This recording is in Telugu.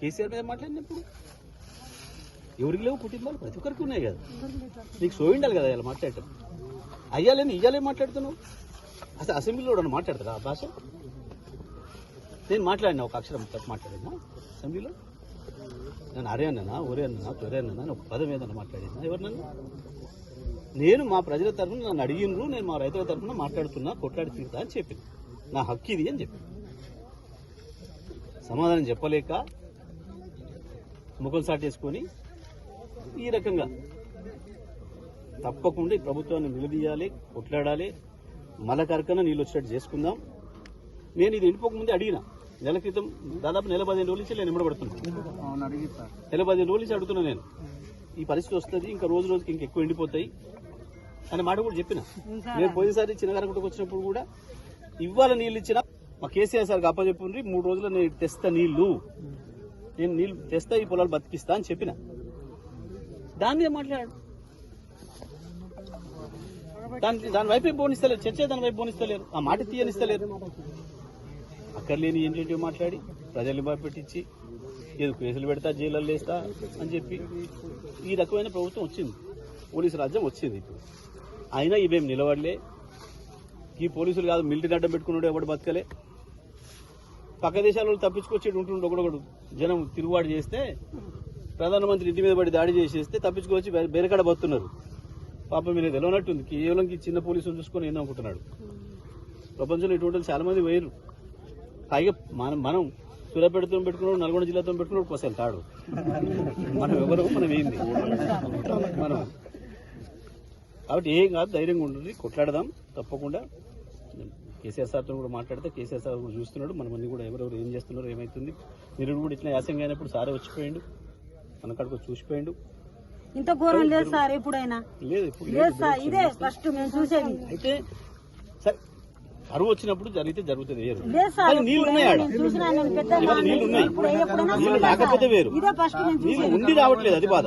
కేసీఆర్ మీద మాట్లాడినప్పుడు? ఎవరికి లేవు కుటుంబాలు? ప్రతి ఒక్కరికి ఉన్నాయి కదా. నీకు సోయిండాలి కదా ఇలా మాట్లాడటం. అయ్యాలని ఇయ్యాలే మాట్లాడుతున్నావు? అసలు అసెంబ్లీలో కూడా మాట్లాడతారా ఆ భాష? నేను మాట్లాడినా ఒక అక్షరం తప్పు మాట్లాడినా? అసెంబ్లీలో? నేను అరే అన్ననా ఒరే అన్ననా తొరే అన్ననా అని ఒక పదం ఏదన్నా మాట్లాడినా? ఎవరినన్నా నేను మా ప్రజల తరఫున నన్ను అడిగినరు నేను మా రైతుల తరఫున మాట్లాడుతున్నా కొట్లాడి తీరుతా అని చెప్పింది నా హక్కు ఇది అని చెప్పింది సమాధానం చెప్పలేక ముఖం సాటేసుకొని ఈ రకంగా తప్పకుండా ఈ ప్రభుత్వాన్ని నిలదీయాలి కొట్లాడాలి. మల కరకన నీళ్ళు వచ్చేటట్టు చేసుకుందాం. నేను ఇది ఎండిపోకముందే అడిగిన. నెల క్రితం దాదాపు నెల పదిహేను రోజుల నుంచి నేను సార్. నెల పదిహేను రోజుల నుంచి అడుగుతున్నా నేను. ఈ పరిస్థితి వస్తుంది ఇంకా రోజు రోజుకి ఇంకా ఎక్కువ ఎండిపోతాయి అనే మాట కూడా చెప్పిన. నేను పోయినసారి చిన్నగారకుంటకు వచ్చినప్పుడు కూడా ఇవాళ నీళ్ళు ఇచ్చిన మా కేసీఆర్ సార్కి అప్పచెప్పుండ్రి మూడు రోజులు నేను తెస్తా నీళ్ళు నేను నీళ్ళు తెస్తా ఈ పొలాలు బతికిస్తా అని చెప్పిన. దాని మాట్లాడు దాని దాని వైపే బోనిస్తలేరు చర్చ దాని వైపు బోనిస్తలేరు ఆ మాట తీయనిస్తలేరు. అక్కర్లేని ఏంటంటే మాట్లాడి ప్రజల్ని భయపెట్టించి ఏదో కేసులు పెడతా జైల్లో వేస్తా అని చెప్పి ఈ రకమైన ప్రభుత్వం వచ్చింది. పోలీసు రాజ్యం వచ్చింది ఇప్పుడు. అయినా ఇవేం నిలబడలే. ఈ పోలీసులు కాదు మిలిటరీ అడ్డం పెట్టుకున్నాడు ఎవడు బతకలే. పక్క దేశాల వాళ్ళు తప్పించుకొచ్చేది ఉంటుండే ఒకడొకడు జనం తిరుగుబాటు చేస్తే ప్రధానమంత్రి ఇంటి మీద పడి దాడి చేసేస్తే తప్పించుకొచ్చి బెరకడ బతున్నారు పాపం మీద తెలియనట్టుంది కేవలం చిన్న పోలీసులు చూసుకొని ఏందో అనుకుంటున్నాడు. ప్రపంచంలో ఇటువంటి చాలా మంది వేరు పైగా మనం మనం సూర్యాపేటతో పెట్టుకున్నాడు నల్గొండ జిల్లాతో పెట్టుకున్నాడు కోసం తాడు. మనం ఎవరు మనం ఏంది? మనం. కాబట్టి ఏం కాదు ధైర్యంగా ఉంటుంది కొట్లాడదాం తప్పకుండా. కేసీఆర్ సార్తో కూడా మాట్లాడితే కేసీఆర్ సార్ కూడా చూస్తున్నాడు. మనం అన్ని కూడా ఎవరెవరు ఏం చేస్తున్నారు ఏమైతుంది. మీరు కూడా ఇట్లా యాసంగా అయినప్పుడు సారే వచ్చిపోయిండు. మన కాడికి చూసిపోయిండు. ఇంత ఘోరం లేదు సార్ ఎప్పుడైనా? లేదు లేదు సార్ ఇదే ఫస్ట్ మేము చూసేది. అయితే సరే కరువు వచ్చినప్పుడు జరిగితే జరుగుతుంది వేరు నీళ్ళు ఉన్నాయి? రాకపోతే. వేరు. నీళ్ళు ఉండి రావట్లేదు అది బాధ.